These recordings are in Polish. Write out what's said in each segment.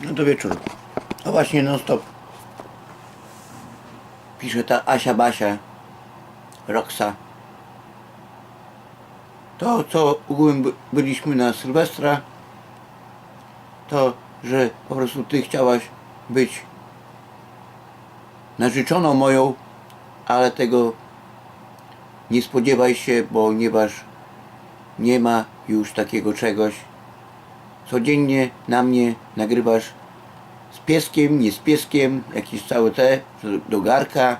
No to wieczór. A właśnie non stop. Pisze ta Asia Basia. Roxa. To co ogółem by- byliśmy na Sylwestra. To, że po prostu ty chciałaś być narzeczoną moją, ale tego nie spodziewaj się, ponieważ nie ma już takiego czegoś. Codziennie na mnie nagrywasz z pieskiem, nie z pieskiem, jakieś całe te do garka,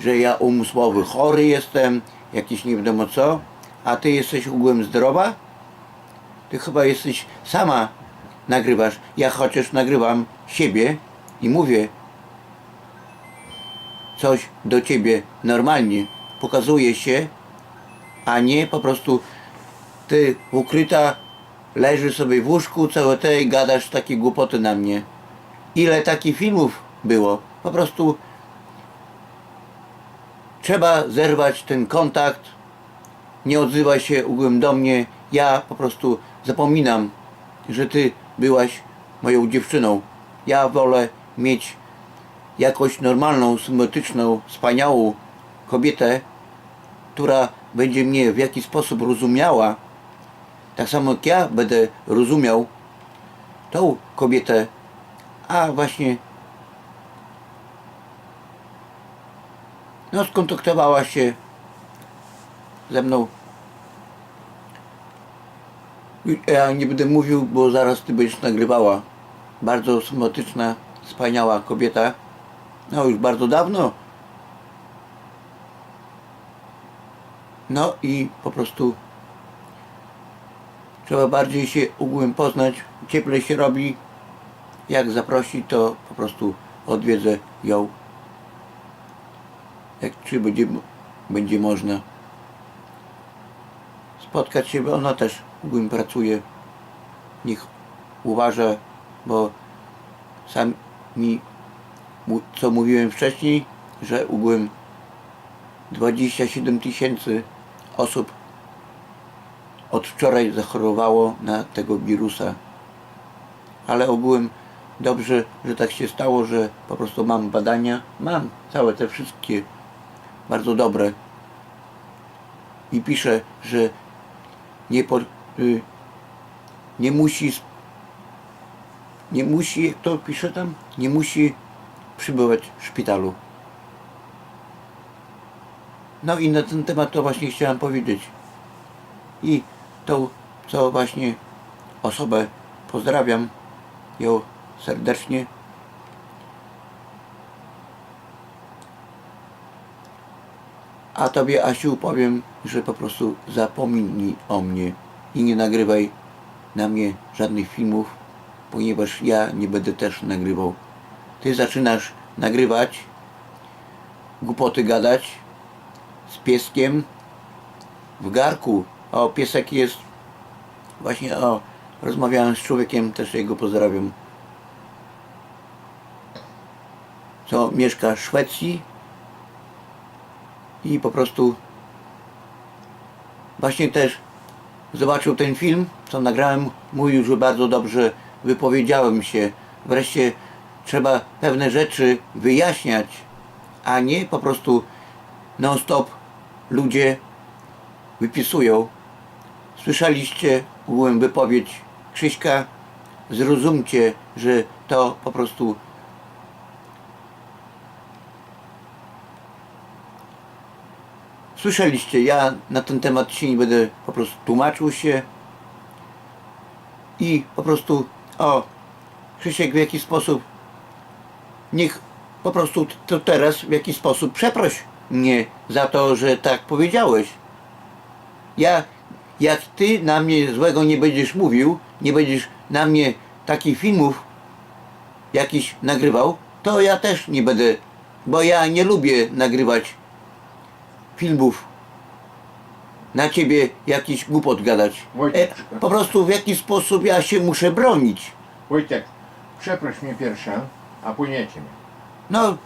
że ja umysłowy chory jestem, jakiś nie wiadomo co, a ty jesteś ogółem zdrowa? Ty chyba jesteś sama nagrywasz. Ja chociaż nagrywam siebie i mówię coś do ciebie normalnie, pokazuje się, a nie po prostu ty ukryta leży sobie w łóżku całe te i gadasz takie głupoty na mnie. Ile takich filmów było? Po prostu trzeba zerwać ten kontakt. Nie odzywaj się ogółem do mnie. Ja po prostu zapominam, że ty byłaś moją dziewczyną. Ja wolę mieć jakąś normalną, symetryczną, wspaniałą kobietę, która będzie mnie w jakiś sposób rozumiała, tak samo jak ja będę rozumiał tą kobietę, a właśnie no skontaktowała się ze mną. Ja nie będę mówił, bo zaraz ty będziesz nagrywała. Bardzo sympatyczna, wspaniała kobieta. No już bardzo dawno. No i po prostu trzeba bardziej się ogółem poznać. Cieplej się robi. Jak zaprosi, to po prostu odwiedzę ją. Jak czy będzie, będzie można spotkać się, bo ona też ogółem pracuje. Niech uważa, bo sam mi, co mówiłem wcześniej, że ogółem 27 tysięcy osób od wczoraj zachorowało na tego wirusa. Ale ogółem dobrze, że tak się stało, że po prostu mam badania. Mam całe te wszystkie bardzo dobre. I pisze, że nie, po, y, nie musi nie musi, to pisze tam, nie musi przybywać w szpitalu. No i na ten temat to właśnie chciałem powiedzieć. I tą, co właśnie osobę pozdrawiam ją serdecznie. A tobie Asiu powiem, że po prostu zapomnij o mnie i nie nagrywaj na mnie żadnych filmów, ponieważ ja nie będę też nagrywał. Ty zaczynasz nagrywać, głupoty gadać z pieskiem w garku. O, piesek jest właśnie, o, rozmawiałem z człowiekiem, też jego pozdrawiam. Co mieszka w Szwecji i po prostu właśnie też zobaczył ten film, co nagrałem, mówił, że bardzo dobrze wypowiedziałem się. Wreszcie trzeba pewne rzeczy wyjaśniać, a nie po prostu non-stop ludzie wypisują. Słyszeliście ogółem wypowiedź Krzyśka? Zrozumcie, że to po prostu Słyszeliście, ja na ten temat się nie będę po prostu tłumaczył się i po prostu, o, Krzysiek w jaki sposób, niech po prostu to teraz w jakiś sposób przeproś mnie za to, że tak powiedziałeś. Ja, jak ty na mnie złego nie będziesz mówił, nie będziesz na mnie takich filmów jakiś nagrywał, to ja też nie będę, bo ja nie lubię nagrywać filmów na ciebie jakiś głupot gadać. Wojtek, E, po prostu w jaki sposób ja się muszę bronić. Wojtek, przeproś mnie pierwsza, a płyniecie mnie. No,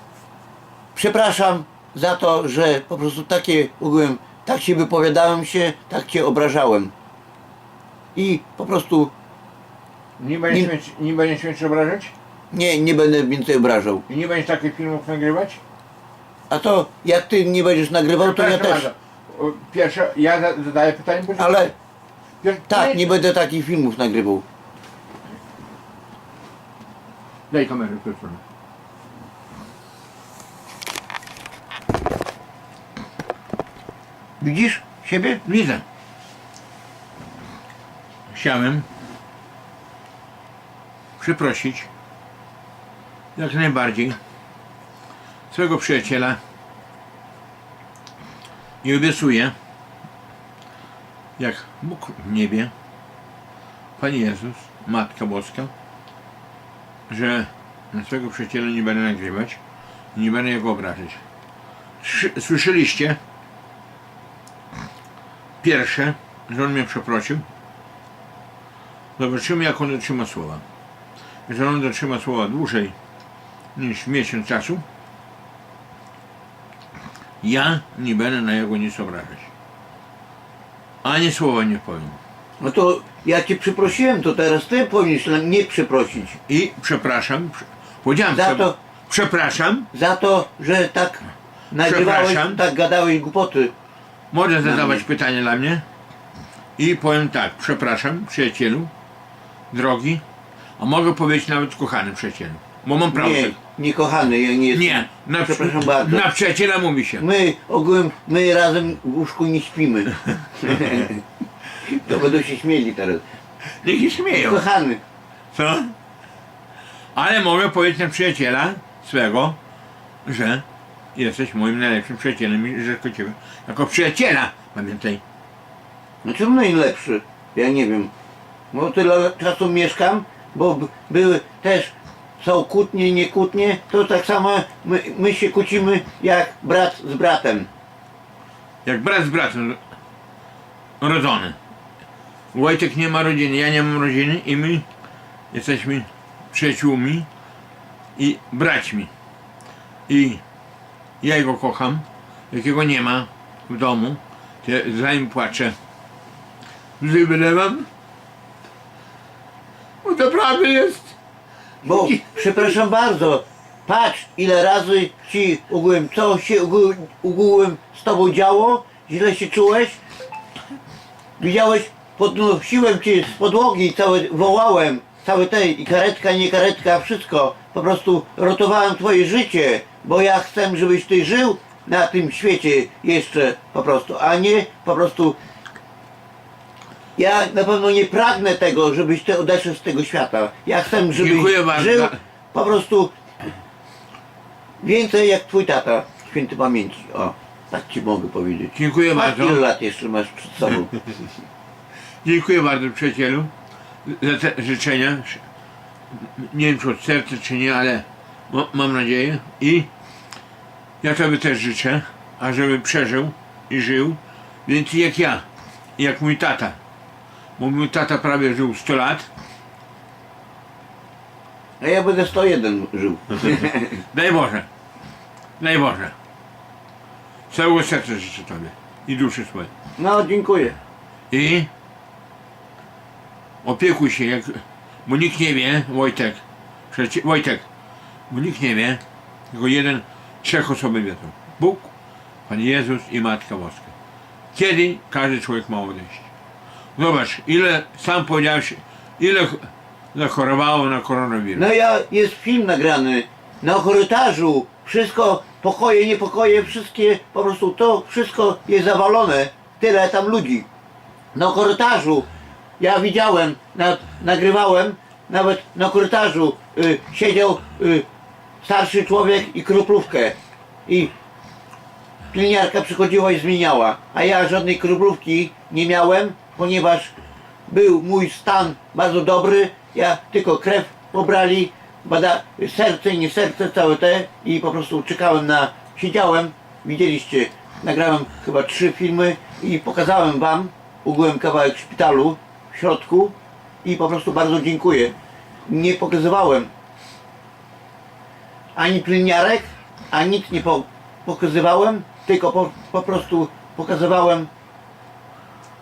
przepraszam za to, że po prostu takie ogółem, tak się wypowiadałem się, tak cię obrażałem. I po prostu Nie będziesz, Nie- mieć, nie będziesz mieć obrażać? Nie, nie będę więcej obrażał. I nie będziesz takich filmów nagrywać? A to jak ty nie będziesz nagrywał, to ja Przepraszam też. bardzo. O, Pierwsze, ja za- zadaję pytanie, bo... Ale Pier... tak, nie będę takich filmów nagrywał. Daj kamerę w Widzisz siebie? Widzę. Chciałem przeprosić jak najbardziej swego przyjaciela i obiecuję, jak Bóg w niebie, Pan Jezus, Matka Boska, że na swego przyjaciela nie będę nagrywać nie będę jego obrażać. Słyszeliście? Pierwsze, że on mnie przeprosił. Zobaczymy, jak on dotrzyma słowa. Jeżeli on dotrzyma słowa dłużej niż miesiąc czasu, ja nie będę na jego nic obrażać. Ani słowa nie powiem. No to ja cię przeprosiłem, to teraz ty powinieneś na mnie przeprosić. I przepraszam, prze- powiedziałem Za sobie, to- przepraszam, Za to, że tak nagrywałeś, Przepraszam. tak gadałeś głupoty. Może zadawać pytanie dla mnie i powiem tak, przepraszam, przyjacielu, drogi, a mogę powiedzieć nawet kochany przyjacielu, bo mam prawo. Nie, nie kochany, ja nie jestem. Nie, na, Przepraszam bardzo. na przyjaciela mówi się. My ogółem, my razem w łóżku nie śpimy. to będą się śmieli teraz. Niech się śmieją. Kochany. Co? Ale mogę powiedzieć na przyjaciela swego, że jesteś moim najlepszym przyjacielem i że tylko ciebie. Jako przyjaciela, pamiętaj. No czemu najlepszy? Ja nie wiem. Bo tyle czasu mieszkam, bo b- były też są kłótnie, nie kłótnie, to tak samo my, my się kłócimy jak brat z bratem. Jak brat z bratem rodzony. Wojtek nie ma rodziny, ja nie mam rodziny i my jesteśmy przyjaciółmi i braćmi. I ja jego kocham, jakiego nie ma w domu, za nim płaczę. Łzy wylewam. Bo to prawda jest. Bo, przepraszam bardzo, patrz ile razy ci ogółem, co się ogółem, z tobą działo, źle się czułeś, widziałeś, podnosiłem cię z podłogi, całe, wołałem, całe tej, i karetka, nie karetka, wszystko, po prostu ratowałem twoje życie, bo ja chcę, żebyś ty żył na tym świecie jeszcze po prostu, a nie po prostu ja na pewno nie pragnę tego, żebyś ty odeszedł z tego świata. Ja chcę, żebyś Dziękuję bardzo. żył po prostu więcej jak twój tata, święty pamięci. O, tak ci mogę powiedzieć. Dziękuję Patrz, bardzo. ile lat jeszcze masz przed sobą. Dziękuję bardzo przyjacielu za te życzenia. Nie wiem czy od serca czy nie, ale ma- mam nadzieję i ja tobie też życzę, ażeby przeżył i żył więcej jak ja, jak mój tata. Bo mój tata prawie żył 100 lat. A ja będę 101 żył. Daj Boże. Daj Boże. Całego serca życzę tobie i duszy swojej. No, dziękuję. I opiekuj się, jak, bo nikt nie wie, Wojtek, przecie, Wojtek, bo nikt nie wie, tylko jeden, trzech osoby wiedzą. Bóg, Pan Jezus i Matka Boska. Kiedy każdy człowiek ma odejść. Zobacz, ile, sam powiedziałeś, ile ch- zachorowało na koronawirus. No ja, jest film nagrany na korytarzu. Wszystko, pokoje, niepokoje, wszystkie, po prostu to wszystko jest zawalone. Tyle tam ludzi. Na korytarzu. Ja widziałem, na, nagrywałem, nawet na korytarzu y, siedział y, starszy człowiek i kroplówkę. I pielęgniarka przychodziła i zmieniała. A ja żadnej kroplówki nie miałem, ponieważ był mój stan bardzo dobry. Ja tylko krew pobrali, bada serce, nie serce, całe te i po prostu czekałem na, siedziałem, widzieliście, nagrałem chyba trzy filmy i pokazałem wam, ugłem kawałek szpitalu w środku i po prostu bardzo dziękuję. Nie pokazywałem ani pielęgniarek, ani nic nie po, pokazywałem, tylko po, po prostu pokazywałem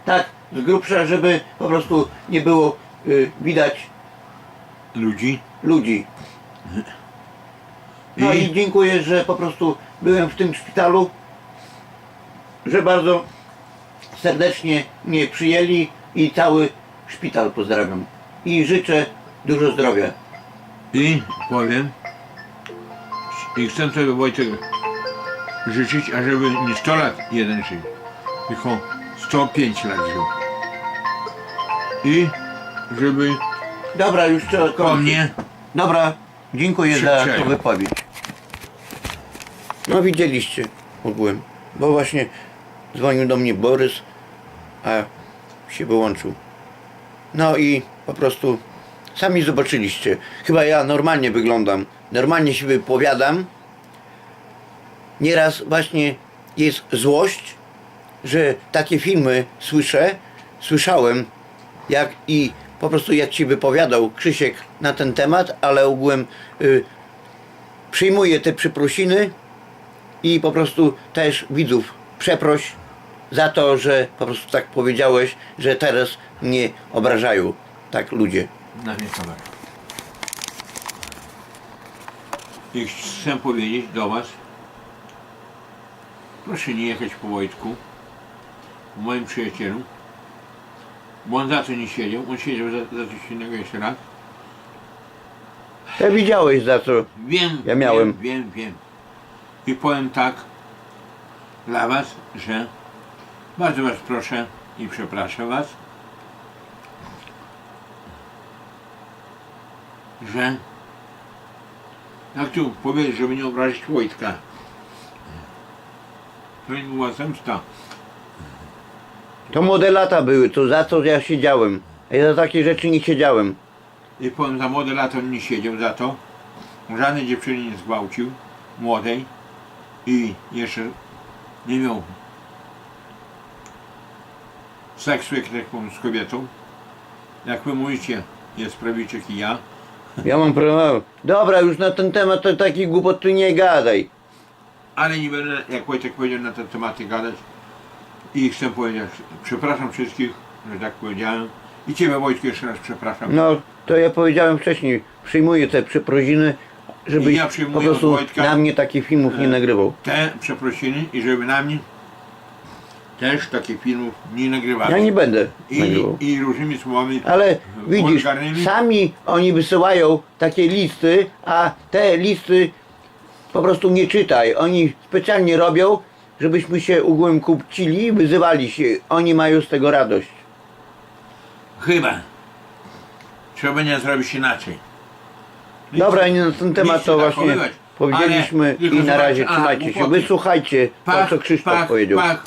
tak z grubsza, żeby po prostu nie było y, widać Ludzi. ludzi. No I- i dziękuję, że po prostu byłem w tym szpitalu, że bardzo serdecznie mnie przyjęli i cały szpital pozdrawiam. I życzę dużo zdrowia. I powiem, i chcę sobie Wojtek życzyć, ażeby nie 100 lat jeden żył, tylko 105 lat żył. I żeby Dobra, już trzeba po kończyć. mnie Dobra, dziękuję za tą wypowiedź. No widzieliście ogółem, bo właśnie dzwonił do mnie Borys, a się wyłączył. No i po prostu sami zobaczyliście. Chyba ja normalnie wyglądam, normalnie się wypowiadam. Nieraz właśnie jest złość, że takie filmy słyszę, słyszałem, jak i po prostu jak ci wypowiadał Krzysiek na ten temat, ale ogółem y, przyjmuję te przeprosiny i po prostu też widzów przeproś za to, że po prostu tak powiedziałeś, że teraz mnie obrażają tak ludzie. na mnie. I chcę powiedzieć do Was, proszę nie jechać po Wojtku, po moim przyjacielu, bo on za to nie siedział, on siedział za, za coś innego jeszcze raz. Ty widziałeś za co. Wiem, Ja miałem. wiem, wiem, wiem. I powiem tak dla Was, że bardzo Was proszę i przepraszam Was, że jak tu powiedzieć, żeby nie obrazić Wojtka. To nie była zemsta. To młode lata były, to za co ja siedziałem. Ja za takie rzeczy nie siedziałem. I powiem, za młode lata on nie siedział za to. Żadnej dziewczyny nie zgwałcił, młodej. I jeszcze nie miał seksu, jak tak powiem, z kobietą. Jak wy mówicie, jest prawiczek i ja. Ja mam problem. Dobra, już na ten temat to taki głupot tu nie gadaj. Ale nie będę, jak Wojtek powiedział, na te tematy gadać. I chcę powiedzieć, przepraszam wszystkich, że tak powiedziałem. I Ciebie Wojtku jeszcze raz przepraszam. No, to ja powiedziałem wcześniej, przyjmuję te przeprosiny, żebyś I ja przyjmuję po prostu Wojtka, na mnie takich filmów nie e, nagrywał. Te przeprosiny i żeby na mnie też takich filmów nie nagrywali. Ja nie będę I, nagrywał. I różnymi słowami. Ale widzisz, wulgarnymi. sami oni wysyłają takie listy, a te listy po prostu nie czytaj. Oni specjalnie robią, żebyśmy się ugłem kupcili i wyzywali się. Oni mają z tego radość. Chyba. Trzeba nie zrobić inaczej. Dobra, nie na ten temat to tak właśnie powiedzieliśmy Ale tylko i na razie trzymajcie się. Wysłuchajcie to, co Krzysztof powiedział. pach,